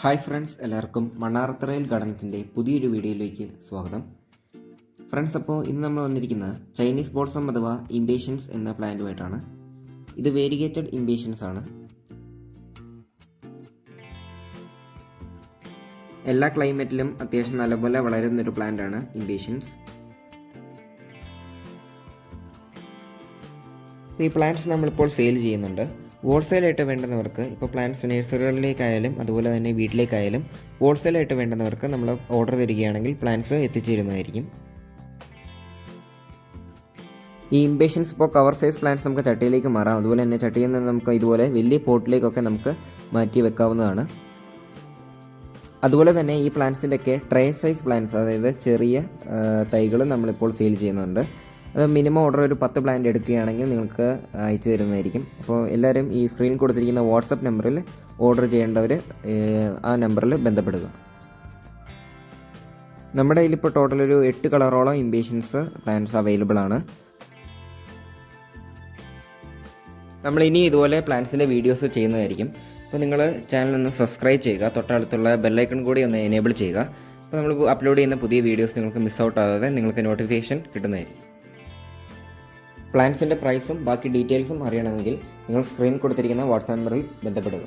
Hi friends എല്ലാവർക്കും മണ്ണാറത്തറയിൽ ഗാർഡൻസിന്റെ പുതിയൊരു വീഡിയോയിലേക്ക് സ്വാഗതം. ഫ്രണ്ട്സ് അപ്പോൾ ഇന്ന് നമ്മൾ വന്നിരിക്കുന്നത് ചൈനീസ് ബോൾസം അഥവാ ഇംബേഷ്യൻസ് എന്ന പ്ലാന്റുമായിട്ടാണ്. ഇത് വേരിഗേറ്റഡ് ഇംബേഷ്യൻസ് ആണ്. എല്ലാ ക്ലൈമറ്റിലും അത്യാവശ്യം നല്ലപോലെ വളരുന്ന ഒരു പ്ലാന്റ് ആണ് ഇംബേഷ്യൻസ് ഈ പ്ലാന്റ്സ് നമ്മളിപ്പോൾ സെയിൽ ചെയ്യുന്നുണ്ട്. ഹോൾസെയിലായിട്ട് വേണ്ടുന്നവർക്ക് ഇപ്പോൾ പ്ലാന്റ്സ് നഴ്സറികളിലേക്കായാലും അതുപോലെ തന്നെ വീട്ടിലേക്കായാലും ഹോൾസെയിലായിട്ട് വേണ്ടുന്നവർക്ക് നമ്മൾ ഓർഡർ തരികയാണെങ്കിൽ പ്ലാന്റ്സ് എത്തിച്ചേരുന്നതായിരിക്കും. ഈ ഇംപേഷ്യൻസ് ഇപ്പോൾ കവർ സൈസ് പ്ലാന്റ്സ് നമുക്ക് ചട്ടിയിലേക്ക് മാറാം. അതുപോലെ തന്നെ ചട്ടിയിൽ നിന്ന് നമുക്ക് ഇതുപോലെ വലിയ പോട്ടിലേക്കൊക്കെ നമുക്ക് മാറ്റി വെക്കാവുന്നതാണ്. അതുപോലെ തന്നെ ഈ പ്ലാന്റ്സിന്റെയൊക്കെ ട്രേ സൈസ് പ്ലാന്റ്സ് അതായത് ചെറിയ തൈകൾ നമ്മളിപ്പോൾ സെയിൽ ചെയ്യുന്നുണ്ട്. മിനിമം ഓർഡർ ഒരു പത്ത് പ്ലാന്റ് എടുക്കുകയാണെങ്കിൽ നിങ്ങൾക്ക് അയച്ചു തരുന്നതായിരിക്കും. അപ്പോൾ എല്ലാവരും ഈ സ്ക്രീനിൽ കൊടുത്തിരിക്കുന്ന വാട്സപ്പ് നമ്പറിൽ ഓർഡർ ചെയ്യേണ്ടവർ ആ നമ്പറിൽ ബന്ധപ്പെടുക. നമ്മുടെ കയ്യിലിപ്പോൾ ടോട്ടൽ ഒരു എട്ട് കളറോളം ഇംബേഷ്യൻസ് പ്ലാന്റ്സ് അവൈലബിൾ ആണ്. നമ്മൾ ഇനി ഇതുപോലെ പ്ലാന്റ്സിന്റെ വീഡിയോസ് ചെയ്യുന്നതായിരിക്കും. അപ്പോൾ നിങ്ങൾ ചാനൽ ഒന്ന് സബ്സ്ക്രൈബ് ചെയ്യുക തൊട്ടടുത്തുള്ള ബെല്ലൈക്കൺ കൂടി ഒന്ന് എനേബിൾ ചെയ്യുക. അപ്പോൾ നമ്മൾ അപ്ലോഡ് ചെയ്യുന്ന പുതിയ വീഡിയോസ് നിങ്ങൾക്ക് മിസ് ഔട്ട് ആകാതെ നിങ്ങൾക്ക് നോട്ടിഫിക്കേഷൻ കിട്ടുന്നതായിരിക്കും. പ്ലാൻസിന്റെ പ്രൈസും ബാക്കി ഡീറ്റെയിൽസും അറിയണമെങ്കിൽ നിങ്ങൾ സ്ക്രീൻ കൊടുത്തിരിക്കുന്ന വാട്സാപ്പ് നമ്പറിൽ ബന്ധപ്പെടുക.